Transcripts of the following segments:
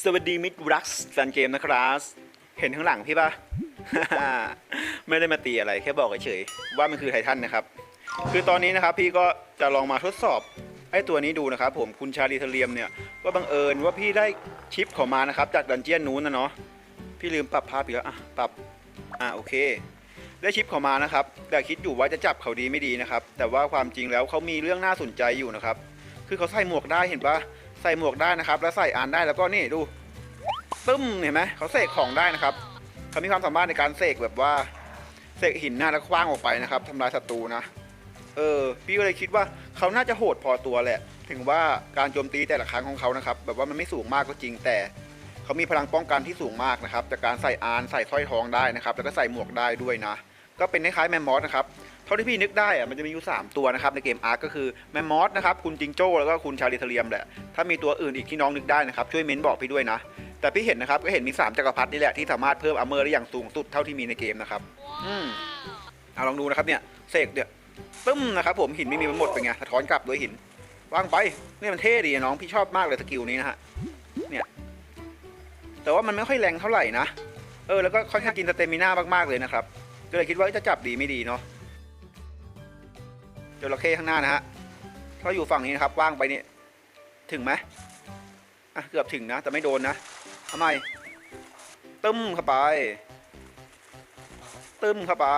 สวัสดีมิตรรักแฟนเกมนะครับเห็นข้างหลังพี่ปะ ไม่ได้มาตีอะไรแค่บอกเฉยๆว่ามันคือไททันนะครับ คือตอนนี้นะครับพี่ก็จะลองมาทดสอบไอ้ตัวนี้ดูนะครับผมคุณชาลีเทเลียมเนี่ยว่าบังเอิญว่าพี่ได้ชิปเของมานะครับ จากดันเจียนนู้นนะเนาะพี่ลืมปรับภาพอีกแล้วอะปรับอะโอเคได้ชิปเขามานะครับ แต่คิดอยู่ว่าจะจับเขาดีไม่ดีนะครับ แต่ว่าความจริงแล้วเขามีเรื่องน่าสนใจอยู่นะครับ คือเขาใส่หมวกได้เห็นปะ ใส่หมวกได้นะครับ แล้วใส่อ่านได้แล้วก็นี่ดูตึ้มเห็นไหมเขาเสกของได้นะครับเขามีความสามารถในการเสกแบบว่าเสกหินหน้าแล้วคว้างออกไปนะครับทำลายศัตรูนะเออพี่ก็เลยคิดว่าเขาน่าจะโหดพอตัวแหละ ถึงว่าการโจมตีแต่ละครั้งของเขานะครับ แบบว่ามันไม่สูงมากก็จริงแต่เขามีพลังป้องกันที่สูงมากนะครับจากการใส่อานใส่สร้อยทองได้นะครับ แล้วก็ใส่หมวกได้ด้วยนะ ก็เป็นคล้ายๆแมมมอสนะครับาที่พี่นึกได้อะมันจะมีอยู่3ตัวนะครับในเกมอาร์ก็คือแมมมอสนะครับคุณจิงโจ้แล้วก็คุณชาลิเทเลียมแหละถ้ามีตัวอื่นอีกที่น้องนึกได้นะครับช่วยเม้นบอกพี่ด้วยนะ แต่พี่เห็นนะครับก็เห็นมี3จักรพรรดินี่แหละที่สามารถเพิ่มอัมเมอร์ได้อย่างสูงสุดเท่าที่มีในเกมนะครับอืมเอาลองดูนะครับเนี่ยเสกเนี่ยตึ้มนะครับผมหินไม่มีมันหมดเป็นไงสะท้อนกลับด้วยหินวางไปเนี่ยมันเท่ดีอะน้องพี่ชอบมากเลยสกิลนี้นะฮะเนี่ยแต่ว่ามันไม่ค่อยแรงเท่าไหร่นะเออแล้วก็ค่อนข้างกินสเตมิน่ามากๆเลยนะครับก็เลยคิดว่าจะจับดีไม่ดีเนาะ จระเข้ข้างหน้านะฮะถ้าอยู่ฝั่งนี้นะครับว่างไปนี่ถึงไหมอะเกือบถึงนะ แต่ไม่โดนนะทำไมตึ้มเข้าไป ตึ้มเข้าไป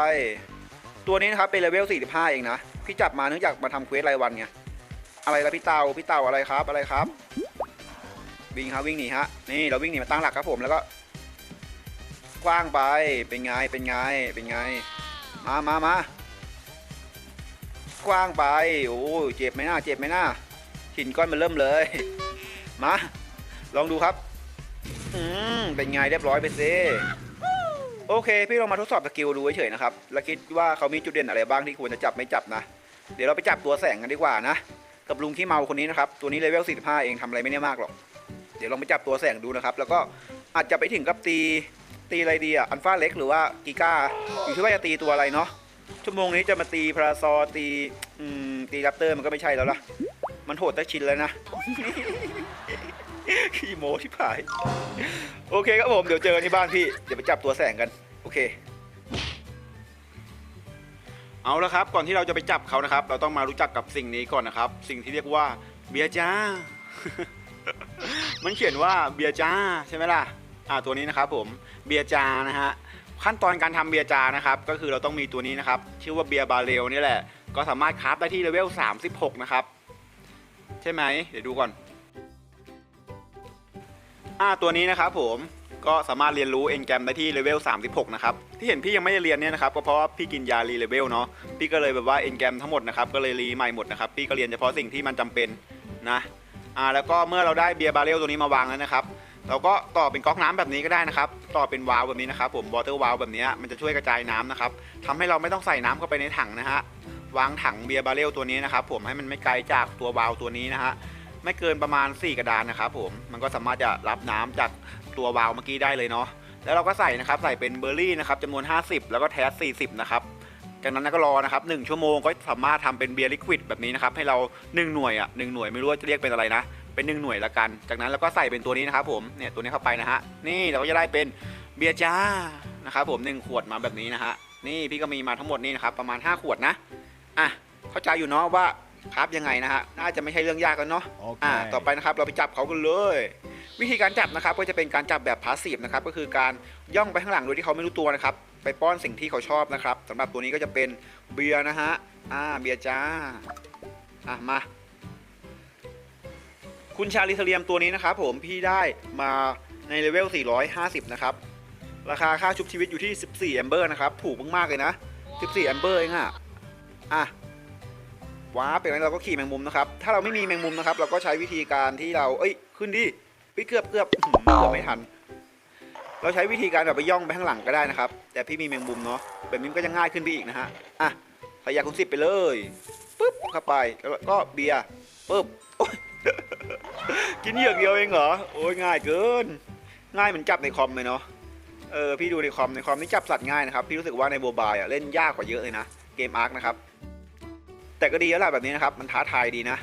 ตัวนี้นะครับเป็นเลเวล45 เองนะพี่จับมาเนื่องจากมาทำเควสรายวันไงอะไรละพี่เตาพี่เตาอะไรครับอะไรครับ วิ่งฮะวิ่งหนีฮะนี่เราวิ่งหนีมาตั้งหลักครับผมแล้วก็กว้างไปเป็นไงเป็นไงเป็นไงมามามา กว้างไป โอ้เจ็บไหมหน้าเจ็บไหมหน้าหินก้อนมันเริ่มเลย มา ลองดูครับ อืม เป็นไงเรียบร้อยไปซิโอเค พี่ลองมาทดสอบสกิลดูเฉยๆนะครับ แล้วคิดว่าเขามีจุดเด่นอะไรบ้างที่ควรจะจับไม่จับนะ เดี๋ยวเราไปจับตัวแสงกันดีกว่านะ กับลุงที่เมาคนนี้นะครับ ตัวนี้เลเวล 45 เองทำอะไรไม่ได้มากหรอก เดี๋ยวลองไปจับตัวแสงดูนะครับ แล้วก็อาจจะไปถึงกับตี ตีอะไรดีอะ อันฟ้าเล็กหรือว่ากีก้าอยู่ที่ว่าจะตีตัวอะไรเนาะ ชั่วโมงนี้จะมาตีพาราซอตีอืมตีแรปเตอร์มันก็ไม่ใช่แล้วล่ะ มันโหดแต่ชินแล้วนะขี้โมที่ผาย โอเคครับผม เดี๋ยวเจอกันที่บ้านพี่ เดี๋ยวไปจับตัวแสงกัน โอเค เอาละครับ ก่อนที่เราจะไปจับเขานะครับ เราต้องมารู้จักกับสิ่งนี้ก่อนนะครับ สิ่งที่เรียกว่าเบียจ้า มันเขียนว่าเบียจ้าใช่ไหมล่ะ อ่าตัวนี้นะครับผม เบียจานะฮะ ขั้นตอนการทำเบียร์จานะครับ ก็คือเราต้องมีตัวนี้นะครับ ชื่อว่าเบียร์บาเรลนี่แหละ ก็สามารถคราฟได้ที่เลเวล 36 นะครับ ใช่ไหม เดี๋ยวดูก่อน อ่า ตัวนี้นะครับผม ก็สามารถเรียนรู้เอ็นแกรมได้ที่เลเวล 36 นะครับ ที่เห็นพี่ยังไม่ได้เรียนเนี่ยนะครับ ก็เพราะว่าพี่กินยารีเลเวลเนาะ พี่ก็เลยแบบว่าเอ็นแกรมทั้งหมดนะครับ ก็เลยรีใหม่หมดนะครับ พี่ก็เรียนเฉพาะสิ่งที่มันจำเป็นนะ อ่า แล้วก็เมื่อเราได้เบียร์บาเรลตัวนี้มาวางแล้วนะครับ เราก็ต่อเป็นก๊อกน้ำแบบนี้ก็ได้นะครับ ต่อเป็นวาล์วแบบนี้นะครับ ผมวอเตอร์วาล์วแบบนี้มันจะช่วยกระจายน้ำนะครับทำให้เราไม่ต้องใส่น้ำเข้าไปในถังนะฮะวางถังเบียร์บาเรลตัวนี้นะครับ ผมให้มันไม่ไกลจากตัววาล์วตัวนี้นะฮะไม่เกินประมาณ 4 กระดานนะครับ ผมมันก็สามารถจะรับน้ำจากตัววาล์วเมื่อกี้ได้เลยเนาะแล้วเราก็ใส่นะครับใส่เป็นเบอร์รี่นะครับจำนวน 50 แล้วก็แทส40 นะครับจากนั้นก็รอนะครับ1ชั่วโมงก็สามารถทำเป็นเบียร์ลิควิดแบบนี้นะครับให้เรา 1 หน่วยอะหหน่วยไม่รู้ว่าจะเรียกเป็นอะไรนะ เป็นหนึ่งหน่วยละกัน จากนั้นเราก็ใส่เป็นตัวนี้นะครับผมเนี่ยตัวนี้เข้าไปนะฮะนี่เราก็จะได้เป็นเบียร์จ้านะครับผมหนึ่งขวดมาแบบนี้นะฮะนี่พี่ก็มีมาทั้งหมดนี่นะครับประมาณ 5 ขวดนะอะเข้าใจอยู่เนาะว่าครับยังไงนะฮะน่าจะไม่ใช่เรื่องยากกันเนาะอ่าต่อไปนะครับเราไปจับเขากันเลย วิธีการจับนะครับก็จะเป็นการจับแบบพาสซีฟนะครับก็คือการย่องไปข้างหลังโดยที่เขาไม่รู้ตัวนะครับไปป้อนสิ่งที่เขาชอบนะครับสำหรับตัวนี้ก็จะเป็นเบียร์นะฮะอ่าเบียร์จ้าอะมา คุณชาลิเทเลียมตัวนี้นะครับผมพี่ได้มาในเลเวล 450 นะครับ ราคาค่าชุบชีวิตอยู่ที่ 14 แอมเบอร์นะครับ ถูกมากๆเลยนะ 14 แอมเบอร์เองอะอะว้าเป็นไรเราก็ขี่แมงมุมนะครับ ถ้าเราไม่มีแมงมุมนะครับ เราก็ใช้วิธีการที่เรา เอ้ย ขึ้นดิไปเกือบเกือบเกือบไม่ทัน เราใช้วิธีการแบบไปย่องไปข้างหลังก็ได้นะครับ แต่พี่มีแมงมุมเนาะแบบนี้ก็จะง่ายขึ้นไปอีกนะฮะ อะพยาคุณสิบไปเลย ปึ๊บเข้าไป แล้วก็เบียร์ปึ๊บโอ๊ย กินเหยือกเดียวเองเหรอ โอ้ยง่ายเกิน ง่ายเหมือนจับในคอมเลยเนาะ เออพี่ดูในคอมในคอมนี่จับสัตว์ง่ายนะครับ พี่รู้สึกว่าในโมบายอะเล่นยากกว่าเยอะเลยนะ เกมอาร์คนะครับ แต่ก็ดีแล้วล่ะแบบนี้นะครับ มันท้าทายดีนะ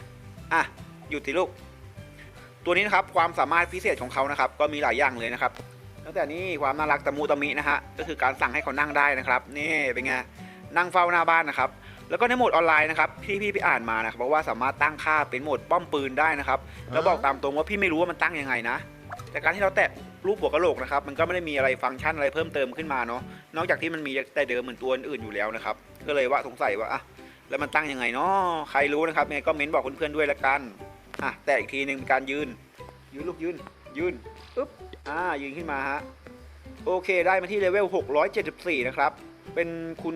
อะหยุดสิลูก ตัวนี้นะครับความสามารถพิเศษของเขานะครับ ก็มีหลายอย่างเลยนะครับ ตั้งแต่นี้ความน่ารักตะมูตะมินะฮะ ก็คือการสั่งให้เขานั่งได้นะครับ นี่เป็นไง นั่งเฝ้าหน้าบ้านนะครับ แล้วก็ในโหมดออนไลน์นะครับที่พี่ไปอ่านมานะครับบอกว่าสามารถตั้งค่าเป็นโหมดป้อมปืนได้นะครับแล้วบอกตามตรงว่าพี่ไม่รู้ว่ามันตั้งยังไงนะแต่การที่เราแตะรูปหัวกะโหลกนะครับมันก็ไม่ได้มีอะไรฟังก์ชันอะไรเพิ่มเติมขึ้นมาเนาะนอกจากที่มันมีแต่เดิมเหมือนตัวอื่นอยู่แล้วนะครับก็เลยว่าสงสัยว่าอะแล้วมันตั้งยังไงเนาะใครรู้นะครับยังไงก็เม้นบอกเพื่อนๆด้วยละกันอะแต่อีกทีหนึ่งเป็นการยืน ยืนลูกยืน ยืนปึ๊บอ่ายืนขึ้นมาฮะโอเคได้มาที่เลเวล674 นะครับ เป็นคุณ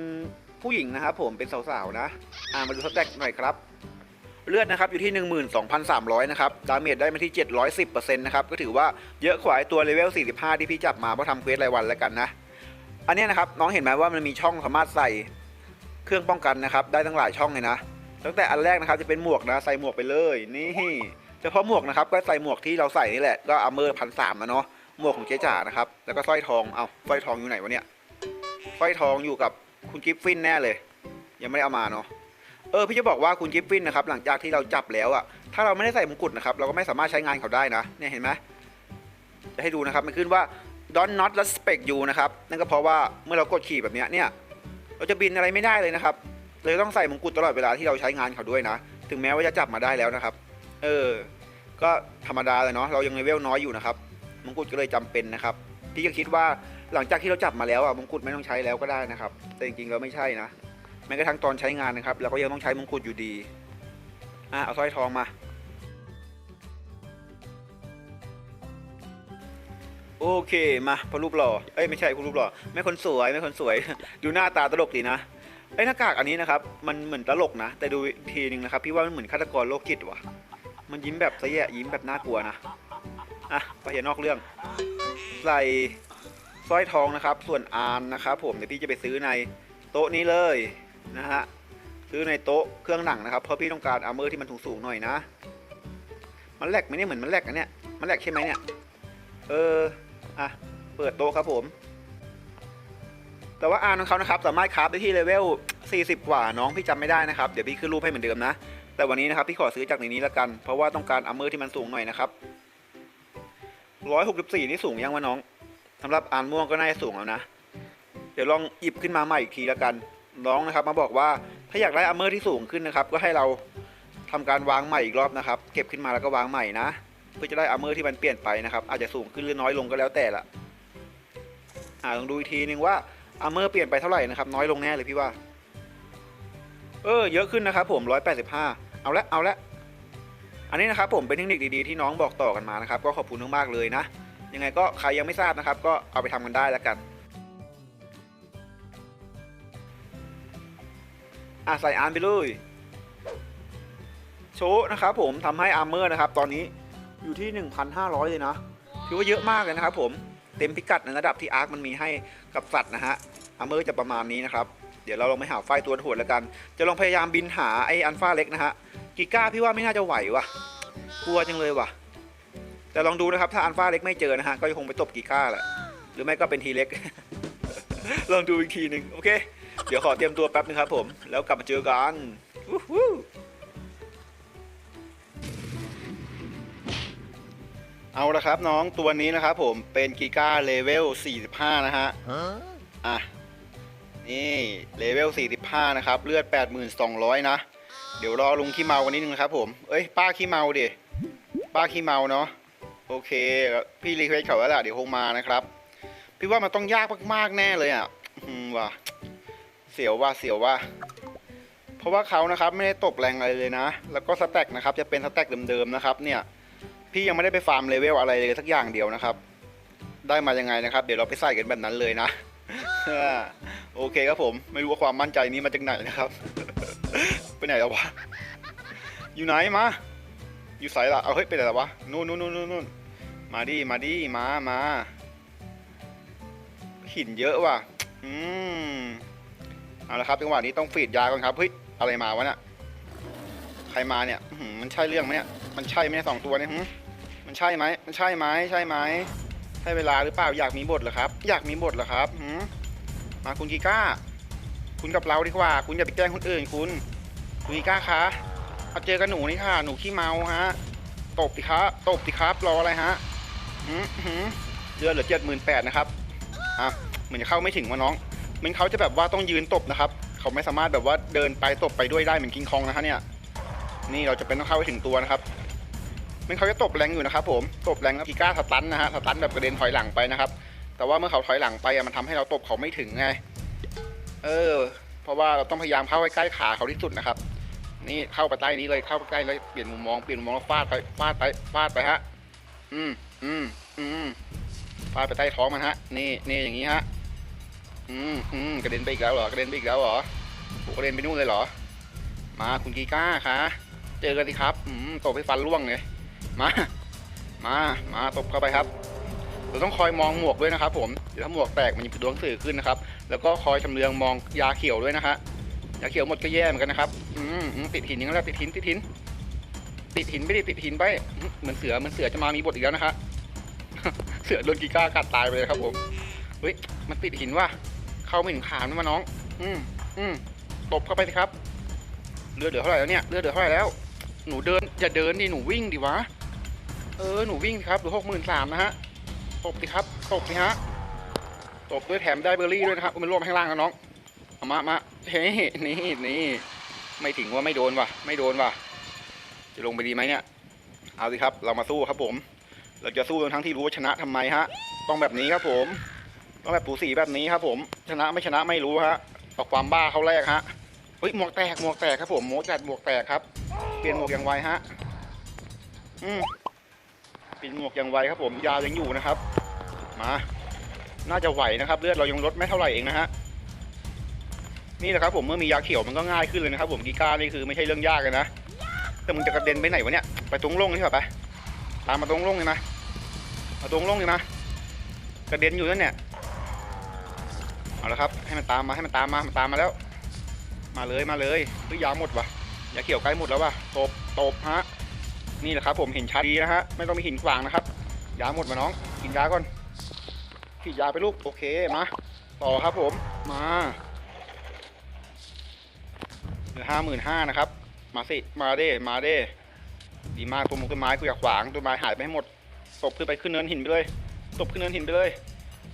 ผู้หญิงนะครับผมเป็นสาวๆนะ อ่ามาดูสแต็กหน่อยครับ เลือดนะครับอยู่ที่ 12,300 นะครับ ดาเมจได้มาที่ 710%นะครับ ก็ถือว่าเยอะกว่าไอ้ตัวเลเวล 45 ที่พี่จับมาเพราะทำเควสรายวันแล้วกันนะ อันนี้นะครับน้องเห็นไหมว่ามันมีช่องสามารถใส่เครื่องป้องกันนะครับ ได้ตั้งหลายช่องเลยนะตั้งแต่อันแรกนะครับจะเป็นหมวกนะใส่หมวกไปเลยนี่เฉพาะหมวกนะครับก็ใส่หมวกที่เราใส่นี่แหละก็อเมอร์พันสามนะเนาะหมวกของเจ๊จ๋านะครับแล้วก็สร้อยทองเอาสร้อยทองอยู่ไหนวะเนี่ยสร้อยทองอยู่กับ คุณกิฟฟินแน่เลย ยังไม่ได้เอามาเนาะเออพี่จะบอกว่าคุณกิฟฟินนะครับหลังจากที่เราจับแล้วอะถ้าเราไม่ได้ใส่มงกุฎนะครับเราก็ไม่สามารถใช้งานเขาได้นะเนี่ยเห็นไหมจะให้ดูนะครับมันขึ้นว่า don not respect you นะครับนั่นก็เพราะว่าเมื่อเรากดขี่แบบเนี้ยเนี่ยเราจะบินอะไรไม่ได้เลยนะครับเลยต้องใส่มงกุฎตลอดเวลาที่เราใช้งานเขาด้วยนะ ถึงแม้ว่าจะจับมาได้แล้วนะครับ เออ ก็ธรรมดาเลยเนาะเรายังเลเวลน้อยอยู่นะครับมงกุฎก็เลยจำเป็นนะครับพี่ก็คิดว่า หลังจากที่เราจับมาแล้วอะมงกุฎไม่ต้องใช้แล้วก็ได้นะครับ แต่จริงๆเราไม่ใช่นะแม้กระทั่งตอนใช้งานนะครับเราก็ยังต้องใช้มงกุฎอยู่ดีอะเอาสร้อยทองมาโอเคมาพอรูปหล่อเอ้ยไม่ใช่พอรูปหล่อไม่คนสวยไม่คนสวย ดูหน้าตาตลกดีนะไอ้หน้ากากอันนี้นะครับ มันเหมือนตลกนะ แต่ดูทีนึงนะครับ พี่ว่ามันเหมือนฆาตกรโรคจิตว่ะ มันยิ้มแบบสะแยะยิ้มแบบน่ากลัวนะ อะไปอย่านอกเรื่อง ใส่ สร้อยทองนะครับ ส่วนอานนะครับผมเดี๋ยวพี่จะไปซื้อในโต๊ะนี้เลยนะฮะซื้อในโต๊ะเครื่องหนังนะครับเพราะพี่ต้องการอาร์เมอร์ที่มันสูงๆหน่อยนะ มันแหลกไหมเนี่ยเหมือนมันแหลกนะเนี่ยมันแหลกใช่ไหมเนี่ยเอออะเปิดโต๊ะครับผม แต่ว่าอาร์ของเขานะครับ สามารถคราฟได้ที่เลเวล 40 กว่าน้องพี่จำไม่ได้นะครับ เดี๋ยวพี่ขึ้นรูปให้เหมือนเดิมนะ แต่วันนี้นะครับพี่ขอซื้อจากในนี้ละกัน เพราะว่าต้องการอาร์เมอร์ที่มันสูงหน่อยนะครับ 164 นี่สูงยังวะน้อง สำหรับอาร์ม่วงก็น่าจะสูงแล้วนะ เดี๋ยวลองหยิบขึ้นมาใหม่อีกทีแล้วกัน น้องนะครับ มาบอกว่าถ้าอยากได้อัมเมอร์ที่สูงขึ้นนะครับ ก็ให้เราทำการวางใหม่อีกรอบนะครับ เก็บขึ้นมาแล้วก็วางใหม่นะเพื่อจะได้อัมเมอร์ที่มันเปลี่ยนไปนะครับ อาจจะสูงขึ้นหรือน้อยลงก็แล้วแต่ละอ่าลองดูอีกทีนึงว่าอัมเมอร์เปลี่ยนไปเท่าไหร่นะครับ น้อยลงแน่เลยพี่ว่า เออ เยอะขึ้นนะครับ ผม185เอาละเอาละอันนี้นะครับผมเป็นเทคนิคดีๆที่น้องบอกต่อกันมานะครับ ก็ขอบคุณมากๆเลยนะ ยังไงก็ใครยังไม่ทราบนะครับ ก็เอาไปทำกันได้แล้วกันอะใส่อาร์มไปเลยโชว์นะครับผมทำให้อาร์เมอร์นะครับ ตอนนี้อยู่ที่ 1,500 เลยนะถือว่าเยอะมากเลยนะครับผมเต็มพิกัดในระดับที่อาร์คมันมีให้กับสัตว์นะฮะอาร์เมอร์จะประมาณนี้นะครับเดี๋ยวเราลองไปหาไฟตัวโหดแล้วกัน จะลองพยายามบินหาไออันฟ้าเล็กนะฮะกิก้าพี่ว่าไม่น่าจะไหววะกลัวจังเลยว่ะ แต่ลองดูนะครับ ถ้าอันฟ้าเล็กไม่เจอนะฮะ ก็คงไปตบกิก้าแหละ หรือไม่ก็เป็นทีเล็ก ลองดูอีกทีหนึ่งโอเค เดี๋ยวขอเตรียมตัวแป๊บนึงครับผม แล้วกลับมาเจอกันเอาละครับน้องตัวนี้นะครับผมเป็นกีก้าเลเวล 45 นะฮะ อะ นี่เลเวล 45 นะครับ เลือด 8200 นะ เดี๋ยวรอลุงขี้เมากันนิดนึงนะครับผม เอ้ย ป้าขี้เมาดิ ป้าขี้เมาเนาะ โอเคพี่รีเควสเขาแล้วล่ะเดี๋ยวคงมานะครับ พี่ว่ามันต้องยากมากๆแน่เลยอะว่ะเสียวว่าเสียวว่า เพราะว่าเขานะครับไม่ได้ตบแรงอะไรเลยนะ แล้วก็สแต็กนะครับจะเป็นสแต็กเดิมๆนะครับ เนี่ย พี่ยังไม่ได้ไปฟาร์มเลเวลอะไรเลยสักอย่างเดียวนะครับ ได้มายังไงนะครับ เดี๋ยวเราไปใส่กันแบบนั้นเลยนะโอเคครับผม ไม่รู้ว่าความมั่นใจนี้มาจากไหนนะครับ ไปไหนแล้ววะ อยู่ไหนมา อยู่ไสละเอาเฮ้ยไปไหนแล้ววะนู่นนู่นนู่นนู่นมาดิมาดิมามาหินเยอะว่ะอืมเอาละครับจังหวะนี้ต้องฟีดยาก่อนครับเฮ้ยอะไรมาวะเนี่ยใครมาเนี่ยมันใช่เรื่องไหมเนี่ยมันใช่ไหมสองตัวเนี่ยมันใช่ไหมมันใช่ไหมใช่ไหมใช่เวลาหรือเปล่าอยากมีบทเหรอครับ อยากมีบทเหรอครับมมาคุณกีก้า คุณกับเราดีกว่า คุณอย่าไปแกล้งคนอื่นคุณคุณกีก้าคะ มาเจอกันหนูนี่ค่ะ หนูขี้เมาฮะ ตบสิครับตบสิครับรออะไรฮะหืมหืมเดือนเหลือเจ็ดหมื่นแปดนะครับอะเหมือนจะเข้าไม่ถึงวะน้องมันเขาจะแบบว่าต้องยืนตบนะครับ เขาไม่สามารถแบบว่าเดินไปตบไปด้วยได้เหมือนคิงคองนะฮะเนี่ยนี่เราจะเป็นต้องเข้าไปถึงตัวนะครับมันเขาจะตบแรงอยู่นะครับ ผมตบแรงแล้วกีก้าสตันนะฮะสตันแบบกระเด็นถอยหลังไปนะครับ แต่ว่าเมื่อเขาถอยหลังไปอะมันทำให้เราตบเขาไม่ถึงไง เออ เพราะว่าเราต้องพยายามเข้าใกล้ขาเขาที่สุดนะครับ นี่เข้าไปใต้นี้เลยเข้าไปใกล้เลยเปลี่ยนมุมมองเปลี่ยนมุมมองแล้วฟาดไปฟาดไปฟาดไปฮะ อืมอืมอืมฟาดไปใต้ท้องมันฮะ นี่นี่อย่างนี้ฮะ อืมอืมกระเด็นไปอีกแล้วเหรอกระเด็นไปอีกแล้วเหรอโอกระเด็นไปนู่นเลยเหรอ มาคุณกีก้าคะเจอกันสิครับ อืมตบให้ฟันร่วงเลยมา มามาตบเข้าไปครับเราต้องคอยมองหมวกด้วยนะครับ ผมเดี๋ยวถ้าหมวกแตกมันจะเป็นดวงสื่อขึ้นนะครับ แล้วก็คอยชำเลืองมองยาเขียวด้วยนะฮะ ยาเขียวหมดก็แย่เหมือนกันนะครับ อืมติดหินอย่างนั้นแหละติดหินติดหิน ติดหินไปดิติดหินไปเหมือนเสือเหมือนเสือจะมามีบทอีกแล้วนะคะเสือโดนกีก้ากัดตายไปเลยครับผมเฮ้ยมันติดหินว่ะเข้าไม่ถึงขามนะมาน้อง อืมอืมตบเข้าไปสิครับเลือดเหลือเท่าไหร่แล้วเนี่ยเลือดเหลือเท่าไหร่แล้ว หนูเดินอย่าเดินดิหนูวิ่งดิวะเออหนูวิ่งครับหลือหกหมื่นสามนะฮะตบสิครับตบสิฮะตบด้วยแถมได้เบอร์รี่ด้วยนะครับเอมันรวมข้างล่างนะน้อง มามาเฮ้นี่นี่ไม่ถึงว่าไม่โดนว่ะ ไม่โดนว่ะ จะลงไปดีไหมเนี่ย เอาสิครับ เรามาสู้ครับผม เราจะสู้ทั้งที่รู้ว่าชนะทำไมฮะ ต้องแบบนี้ครับผม ต้องแบบปูสีแบบนี้ครับผม ชนะไม่ชนะไม่รู้ฮะเอาความบ้าเขาแรกฮะ เฮ้ยหมวกแตกหมวกแตกครับผมหมวกจัดหมวกแตกครับ เปลี่ยนหมวกอย่างไวฮะ อืมเปลี่ยนหมวกอย่างไวครับผม ยายังอยู่นะครับ มา น่าจะไหวนะครับ เลือดเรายังลดไม่เท่าไหร่เองนะฮะ นี่แหละครับผมเมื่อมียาเขียวมันก็ง่ายขึ้นเลยนะครับผมกีก้านี่คือไม่ใช่เรื่องยากเลยนะแต่มึงจะกระเด็นไปไหนวะเนี่ยไปตรงโล่งนี่เถอะไปตามมาตรงโล่งเลยนะมาตรงโล่งเลยนะกระเด็นอยู่นั่นเนี่ยเอาละครับให้มันตามมาให้มันตามมามันตามมาแล้ว มาเลยมาเลยเฮ้ยยาหมดวะยาเขียวใกล้หมดแล้ววะตบตบฮะนี่แหละครับผมเห็นชัดดีนะฮะไม่ต้องมีหินขวางนะครับยาหมดมาน้องกินยาก่อนฉีดยาไปลูกโอเคมาต่อครับผมมา เหลือห้าหมื่นห้านะครับ มาสิ มาเด้ มาเด้ ดีมากต้นมงต้นไม้กูอยากขวางต้นไม้หายไปให้หมด ตบขึ้นไปขึ้นเนินหินไปเลย ตบขึ้นเนินหินไปเลย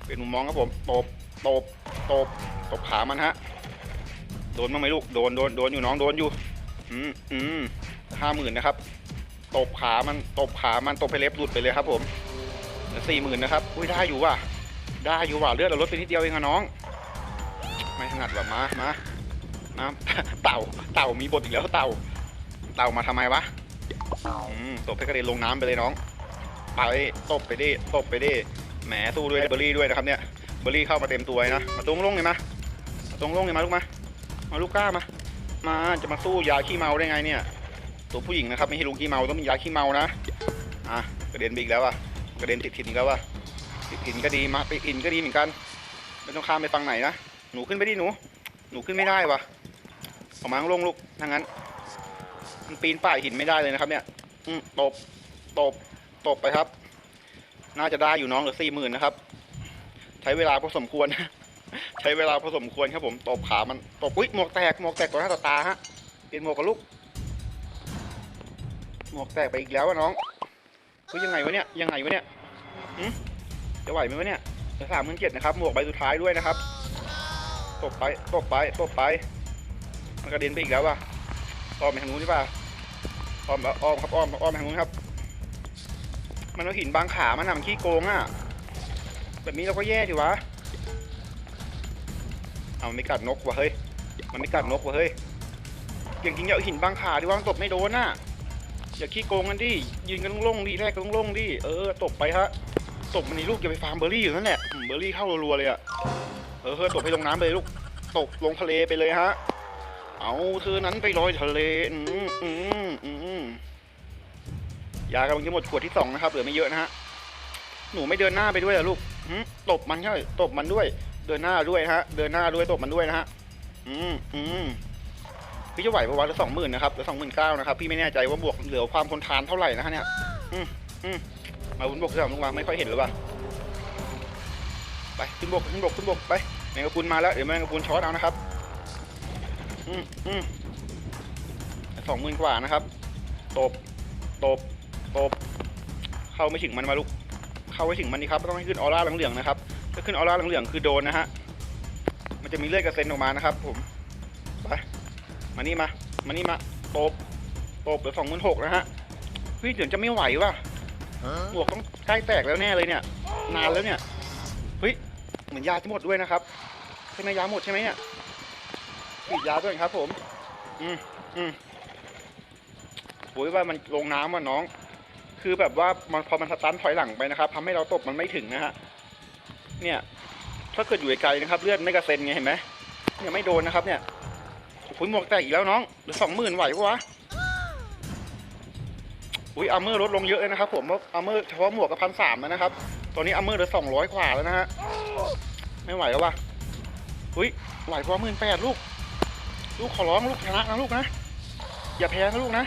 เป็นมุมมองครับผม ตบ ตบ ตบ ตบขามันฮะ โดนบ้างไหมลูก โดน โดน โดนอยู่น้อง โดนอยู่ อืมอืมห้าหมื่นนะครับ ตบขามัน ตบขามัน ตบไปเล็บหลุดไปเลยครับผมสี่หมื่นนะครับ อุ้ยได้อยู่ว่ะ ได้อยู่ว่ะ เลือดเราลดไปนิดเดียวเองอะน้อง ไม่ถนัดว่ะมา มา มาเต่า เต่ามีบทอีกแล้วเต่า เต่ามาทำไมวะอืมตบให้กระเด็นลงน้ำไปเลยน้อง ไปตบไปดิ ตบไปดิ แหมสู้ด้วยเบอร์รี่ด้วยนะครับเนี่ย เบอร์รี่เข้ามาเต็มตัวนะ มาตรงลงเลยมามาตรงลงเลยมาลูกมา มาลูกกล้ามา มาจะมาสู้ยาขี้เมาได้ไงเนี่ย ตัวผู้หญิงนะครับไม่ใช่ลุงขี้เมาต้องมียาขี้เมานะ อะกระเด็นไปอีกแล้วอะ กระเด็นติดหินอีกแล้วว่ะ ติดหินก็ดีมาติดหินก็ดีเหมือนกัน ไม่ต้องข้ามไปฝั่งไหนนะ หนูขึ้นไปดิหนู หนูขึ้นไม่ได้วะ ออกมาข้างลงลูกถ้างั้น มันปีนป่ายหินไม่ได้เลยนะครับ เนี่ยอืตบ ตบ ตบไปครับ น่าจะได้อยู่น้องเหลือสี่หมื่นนะครับ ใช้เวลาพอสมควร ใช้เวลาพอสมควรครับผมตบขามันตบอุ้ยหมวกแตกหมวกแตกต่อหน้าต่อตาฮะเปลี่ยนหมวกกับลูกหมวกแตกไปอีกแล้วอะน้องเฮ้ยยังไงวะเนี่ยยังไงวะเนี่ยหืมจะไหวไหมวะเนี่ยสามหมื่นเจ็ดนะครับหมวกใบสุดท้ายด้วยนะครับตบไปตบไปตบไป มันกระเด็นไปอีกแล้วว่ะอ้อมไปทางนู้นใช่ป่ะอ้อมอ้อมครับอ้อมอ้อมไปทางนู้นครับ มันเอาหินบางขามันน่ะมันขี้โกงอะแบบนี้เราก็แย่ดิวะเอามันไม่กัดนกว่ะเฮ้ยมันไม่กัดนกว่ะเฮ้ยอย่างจริงอย่าเอาหินบางขาดิวางตบไม่โดนน่ะอย่าขี้โกงกันดิยืนกันโล่งๆดิแรกก็โล่งๆดิเออตบไปฮะตบมันนี่ลูกอย่าไปฟาร์มเบอร์รี่อยู่นั่นแหละเบอร์รี่เข้ารัวๆเลยอะเออเฮ้ยตบให้ลงน้ำไปเลยลูกตกลงทะเลไปเลยฮะ เอาเธอนั้นไปลอยทะเลอืมอืมอืมยากำลังจะหมดขวดที่สองนะครับเหลือไม่เยอะนะฮะ หนูไม่เดินหน้าไปด้วยเหรอลูกหืมตบมันใช่ตบมันด้วย เดินหน้าด้วยฮะ เดินหน้าด้วยตบมันด้วยนะฮะ อืมอืมพี่จะไหวประมาณละสองหมื่นนะครับละสองหมื่นเก้านะครับ พี่ไม่แน่ใจว่าบวกเหลือความทนทานเท่าไหร่นะฮะเนี่ย อืมอืมมาบุญบกเสามลงมาไม่ค่อยเห็นหรือเปล่าไปขึ้นบกขึ้นบกขึ้นบกไปแมงกะพรุนมาแล้วเดี๋ยวแมงกะพรุนช็อตเอานะครับ อืมอืมสองหมื่นกว่านะครับ ตบ ตบตตบ เข้าไม่ถึงมันมาลูก เข้าไม่ถึงมันนี่ครับ ต้องให้ขึ้นออร่าเหลืองๆนะครับ ถ้าขึ้นออร่าเหลืองๆคือโดนนะฮะ มันจะมีเลือดกระเซ็นออกมานะครับ ผม ไป มานี่มา มานี่มา ตบ ตบเหลือสองหมื่นหกนะฮะเฮ้ยเดี๋ยวจะไม่ไหวว่ะหมวกต้องใกล้แตกแล้วแน่เลยเนี่ย นานแล้วเนี่ย เฮ้ย เหมือนยาจะหมดด้วยนะครับ ใช่ไหมยาหมดใช่ไหมเนี่ย ฉีดยาด้วยครับ ผม อืมอืมโอ้ยว่ามันลงน้ำว่ะน้อง คือแบบว่ามันพอมันสตันถอยหลังไปนะครับทำให้เราตบมันไม่ถึงนะฮะ เนี่ย ถ้าเกิดอยู่ไกลนะครับ เลือดไม่กระเซ็นไงเห็นไหมเนี่ยไม่โดนนะครับ เนี่ยโอ้ยหมวกแตกอีกแล้วน้องเหลือสองหมื่นไหวปะวะอุ้ยอาร์เมอร์ลดลงเยอะเลยนะครับ ผมว่าอาร์เมอร์เฉพาะหมวกกับพันสามนะครับ ตอนนี้อาร์เมอร์เหลือสองร้อยกว่าแล้วนะฮะ ไม่ไหวแล้ววะอุ้ยไหวกว่าะหมื่นแปดลูก ลูกขอร้องลูกชนะนะลูกนะ อย่าแพ้นะลูกนะ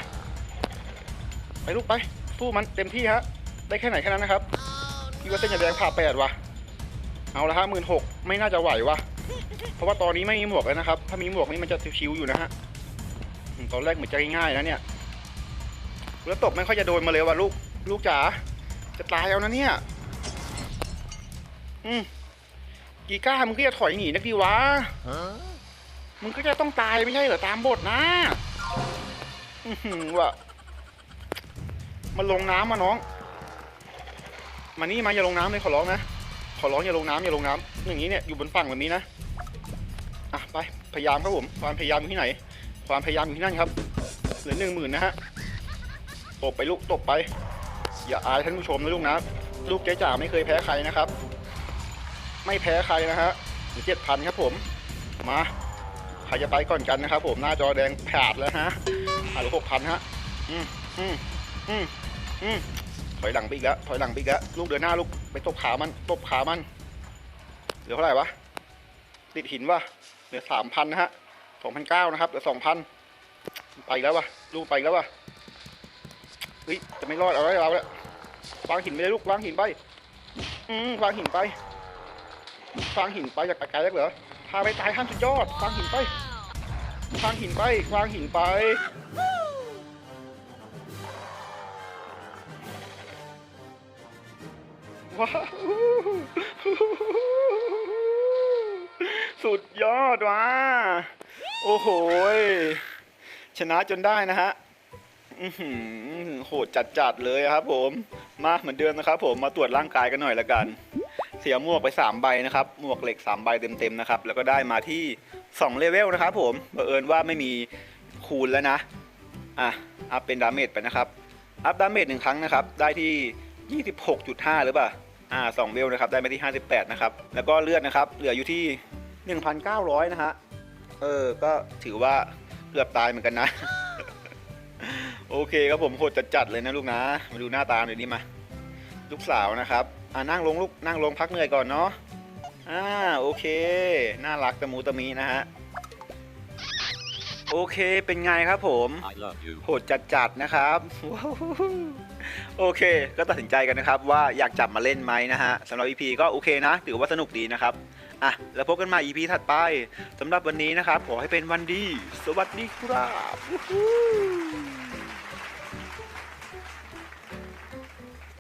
ไปลูกไป สู้มันเต็มที่ฮะ ได้แค่ไหนแค่นั้นนะครับพี่ว่าเส้นยาแดงผ่าแปดว่ะ เอาละฮะหมื่นหกไม่น่าจะไหวว่ะ เพราะว่าตอนนี้ไม่มีหมวกแล้วนะครับ ถ้ามีหมวกนี่มันจะชิวๆอยู่นะฮะ ตอนแรกเหมือนจะง่ายๆนะเนี่ย แล้วตบไม่ค่อยจะโดนมาเลยว่ะลูก ลูกจ๋า จะตายเอานะเนี่ย อืมกีก้ามึงก็จะถอยหนีนักดีวะ มึงก็จะต้องตายไม่ใช่เหรอตามบทนะอือหือว่ะมันลงน้ำมาน้อง มานี่มาอย่าลงน้ำเลยขอร้องนะ ขอร้องอย่าลงน้ำอย่าลงน้ำอย่างนี้เนี่ยอยู่บนฝั่งแบบนี้นะ อะไปพยายามครับผมความพยายามอยู่ที่ไหน ความพยายามอยู่ที่นั่นครับ เหลือหนึ่งหมื่นนะฮะ ตบไปลูกตบไป อย่าอายท่านผู้ชมนะลูกนะ ลูกเจ๊จ๋าไม่เคยแพ้ใครนะครับ ไม่แพ้ใครนะฮะเหลือเจ็ดพันครับผม มา ใครจะไปก่อนกันนะครับ ผมหน้าจอแดงแผดแล้วฮะอะเหลือหกพันฮะอืมอืมอืมอืมถอยหลังไปอีกแล้วถอยหลังไปอีกแล้วลูกเดินหน้าลูกไปตบขามันตบขามันเหลือเท่าไหร่วะติดหินวะเหลือสามพันนะฮะสองพันเก้านะครับเหลือสองพันไปแล้ววะลูกไปแล้ววะเฮ้ยจะไม่รอดเอาไว้เราแล้ววางหินไปเลยลูกวางหินไปอืมวางหินไปวางหินไปจากไกลๆแล้วเหรอาไปตายขั้นสุดยอดวางหินไปวางหินไปวางหินไป ว้าวสุดยอดว่ะโอ้โหชนะจนได้นะฮะอื้อหือโหดจัดๆเลยครับผม มาเหมือนเดิมนะครับผมมาตรวจร่างกายกันหน่อยละกัน เสียหมวกไป 3 ใบนะครับหมวกเหล็ก 3 ใบเต็มๆนะครับแล้วก็ได้มาที่2เลเวลนะครับผมบังเอิญว่าไม่มีคูณแล้วนะอะอัพเป็นดาเมจไปนะครับอัพดาเมจหนึ่งครั้งนะครับได้ที่ 26.5 หรือเปล่าอ่า2เวลนะครับได้มาที่ 58 นะครับ แล้วก็เลือดนะครับ เหลืออยู่ที่ 1,900 นะฮะเออ ก็ถือว่าเกือบตายเหมือนกันนะ โอเคครับผมโหดจัดๆเลยนะลูกนะ มาดูหน้าตาหน่อยดิมา ลูกสาวนะครับ อ่านั่งลงลูกนั่งลงพักเหนื่อยก่อนเนาะอ่าโอเค น่ารักตะมูตะมีนะฮะโอเคเป็นไงครับผม I love you. โหดจัดๆนะครับว้าวโอเค ก็ตัดสินใจกันนะครับ ว่าอยากจับมาเล่นไหมนะฮะสำหรับ EP ก็โอเคนะถือว่าสนุกดีนะครับอะแล้วพบกันใหมา EP ถัดไปสำหรับวันนี้นะครับ ขอให้เป็นวันดี สวัสดีครับวู้ฮู้